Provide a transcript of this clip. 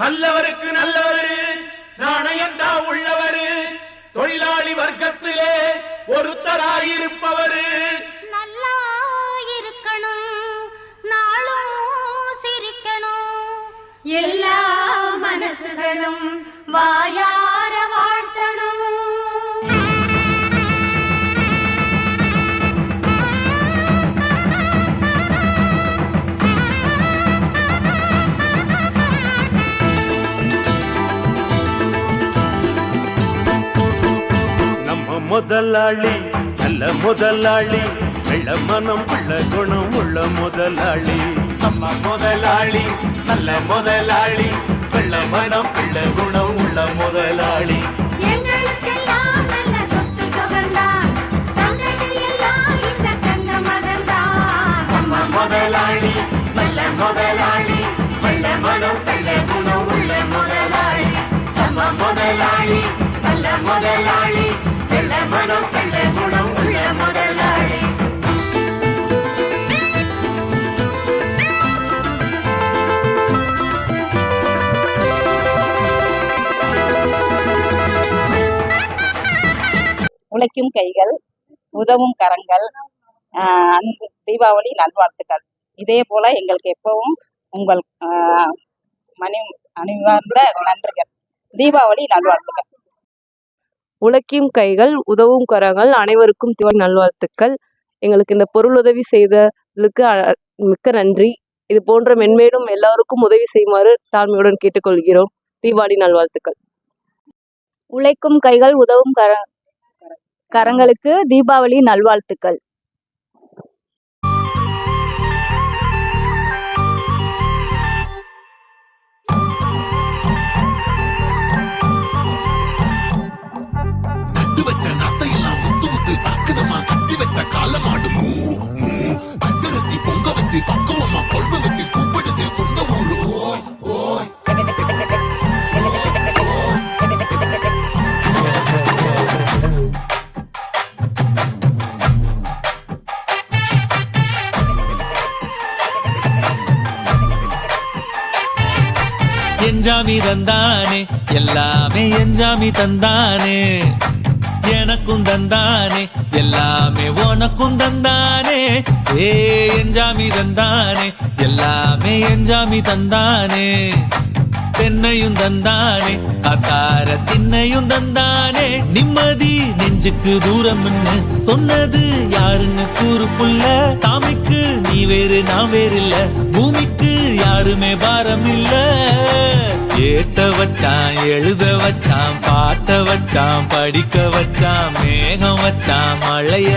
நல்லவருக்கு நல்லவரு நாணயந்தா உள்ளவரு தொழிலாளி வர்க்கத்திலே ஒருத்தராயிருப்பவரு. நல்லா இருக்கணும் நாளும் சிரிக்கணும். எல்லா மனசுகளும் வாயார முதலாளி நல்ல முதலாளி வெள்ள மனம் உள்ள குணம் உள்ள முதலாளி. நம்ம முதலாளி நல்ல முதலாளி வெள்ள மனம் உள்ள குணம் உள்ள முதலாளி. நல்ல முதலாளி நல்ல முதலாளி வெள்ள மனம் உள்ள குணம் உள்ள முதலாளி. நம்ம முதலாளி நல்ல முதலாளி உழைக்கும் கைகள் உதவும் கரங்கள் அன்பு தீபாவளி நல்வாழ்த்துக்கள். இதே போல எங்களுக்கு எப்பவும் உங்கள் மணி அணிவார்ந்த நன்றிகள் தீபாவளி நல்வாழ்த்துக்கள். உழைக்கும் கைகள் உதவும் கரங்கள் அனைவருக்கும் தீபாவளி நல்வாழ்த்துக்கள். எங்களுக்கு இந்த பொருளுதவி செய்ததுக்கு செய்தலுக்கு மிக்க நன்றி. இது போன்ற மென்மேலும் எல்லாருக்கும் உதவி செய்யுமாறு தாழ்மையுடன் கேட்டுக்கொள்கிறோம். தீபாவளி நல்வாழ்த்துக்கள். உழைக்கும் கைகள் உதவும் கர கரங்களுக்கு தீபாவளி நல்வாழ்த்துக்கள். எஞ்சாமி தந்தானே எல்லாமே எஞ்சாமி தந்தானே எனக்கும் தந்தானே எல்லாமே உனக்கும் தந்தானே ஏ எஞ்சாமி தந்தானே எல்லாமே எஞ்சாமி தந்தானே பெண்ணையும் தந்தானே. காத்தார திண்ணையும் தந்தானே. நிம்மதி நெஞ்சுக்கு தூரம் சொன்னது யாருன்னு கூறு புள்ள சாமிக்கு நீ வேறு நான் வேறு இல்ல பூமிக்கு யாருமே பாரம் இல்ல. ஏட்ட வச்சான் எழுத வச்சான் பாட்ட வச்சான் படிக்க வச்சான் மேகம் வச்சான் மழைய